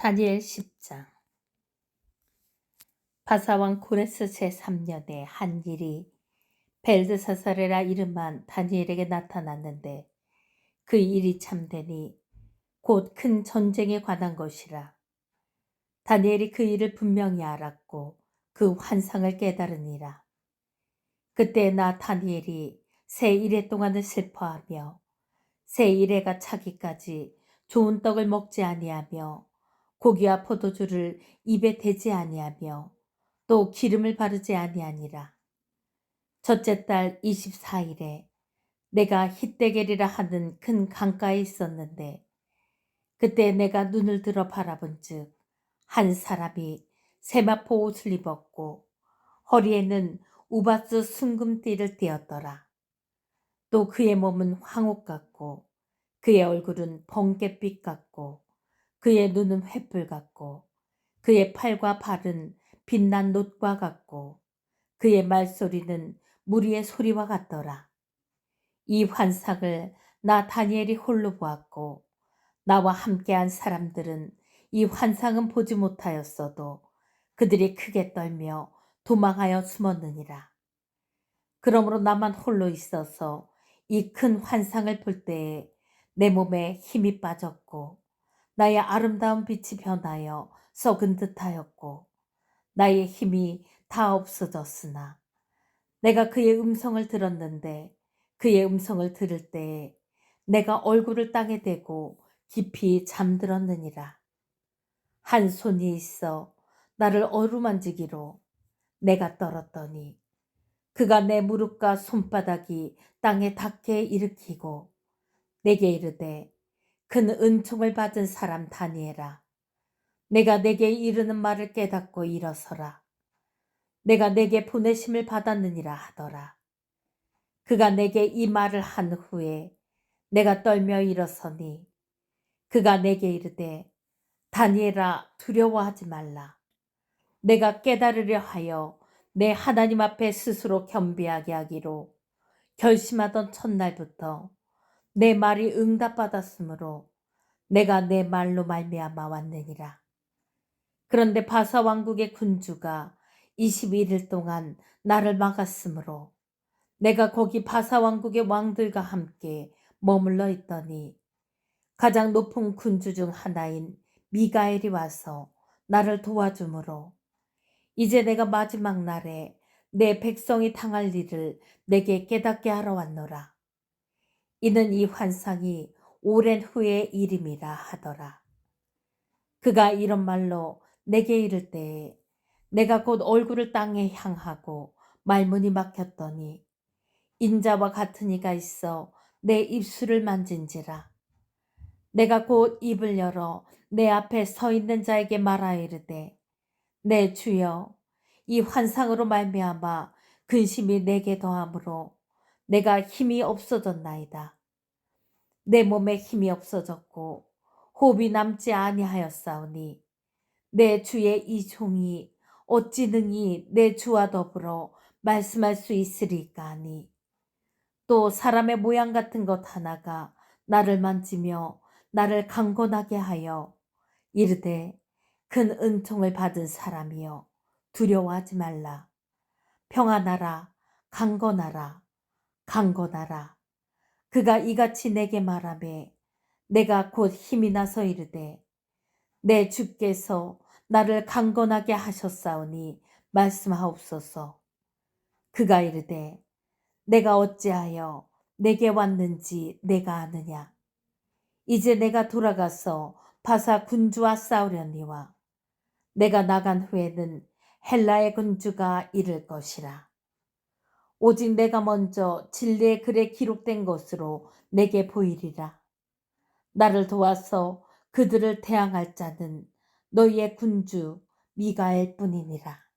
다니엘 10장 바사왕 고레스 제3년에 한 일이 벨드사사레라 이름한 다니엘에게 나타났는데 그 일이 참되니 곧 큰 전쟁에 관한 것이라. 다니엘이 그 일을 분명히 알았고 그 환상을 깨달으니라. 그때 나 다니엘이 새 일해 동안을 슬퍼하며 새 일해가 차기까지 좋은 떡을 먹지 아니하며 고기와 포도주를 입에 대지 아니하며 또 기름을 바르지 아니하니라. 첫째 달 24일에 내가 히데겔이라 하는 큰 강가에 있었는데 그때 내가 눈을 들어 바라본즉 한 사람이 세마포 옷을 입었고 허리에는 우바스 순금띠를 띠었더라. 또 그의 몸은 황옥 같고 그의 얼굴은 번갯빛 같고 그의 눈은 횃불 같고 그의 팔과 발은 빛난 놋과 같고 그의 말소리는 무리의 소리와 같더라. 이 환상을 나 다니엘이 홀로 보았고 나와 함께한 사람들은 이 환상은 보지 못하였어도 그들이 크게 떨며 도망하여 숨었느니라. 그러므로 나만 홀로 있어서 이 큰 환상을 볼 때에 내 몸에 힘이 빠졌고 나의 아름다운 빛이 변하여 썩은 듯하였고 나의 힘이 다 없어졌으나 내가 그의 음성을 들었는데 그의 음성을 들을 때에 내가 얼굴을 땅에 대고 깊이 잠들었느니라. 한 손이 있어 나를 어루만지기로 내가 떨었더니 그가 내 무릎과 손바닥이 땅에 닿게 일으키고 내게 이르되 큰 은총을 받은 사람 다니엘아. 내가 내게 이르는 말을 깨닫고 일어서라. 내가 내게 보내심을 받았느니라 하더라. 그가 내게 이 말을 한 후에 내가 떨며 일어서니 그가 내게 이르되 다니엘아 두려워하지 말라. 내가 깨달으려 하여 내 하나님 앞에 스스로 겸비하게 하기로 결심하던 첫날부터 내 말이 응답받았으므로 내가 내 말로 말미암아 왔느니라. 그런데 바사 왕국의 군주가 21일 동안 나를 막았으므로 내가 거기 바사 왕국의 왕들과 함께 머물러 있더니 가장 높은 군주 중 하나인 미가엘이 와서 나를 도와주므로 이제 내가 마지막 날에 내 백성이 당할 일을 내게 깨닫게 하러 왔노라. 이는 이 환상이 오랜 후의 일임이라 하더라. 그가 이런 말로 내게 이를 때에 내가 곧 얼굴을 땅에 향하고 말문이 막혔더니 인자와 같은 이가 있어 내 입술을 만진지라. 내가 곧 입을 열어 내 앞에 서 있는 자에게 말하여 이르되 내 주여 이 환상으로 말미암아 근심이 내게 더함으로 내가 힘이 없어졌나이다. 내 몸에 힘이 없어졌고 호흡이 남지 아니하였사오니 내 주의 이 종이 어찌 능히 내 주와 더불어 말씀할 수 있으리까 하니. 또 사람의 모양 같은 것 하나가 나를 만지며 나를 강건하게 하여 이르되 큰 은총을 받은 사람이여 두려워하지 말라. 평안하라 강건하라 강건하라. 그가 이같이 내게 말하매 내가 곧 힘이 나서 이르되 내 주께서 나를 강건하게 하셨사오니 말씀하옵소서. 그가 이르되 내가 어찌하여 내게 왔는지 내가 아느냐. 이제 내가 돌아가서 바사 군주와 싸우려니와 내가 나간 후에는 헬라의 군주가 이를 것이라. 오직 내가 먼저 진리의 글에 기록된 것으로 내게 보이리라. 나를 도와서 그들을 대항할 자는 너희의 군주 미가엘 뿐이니라.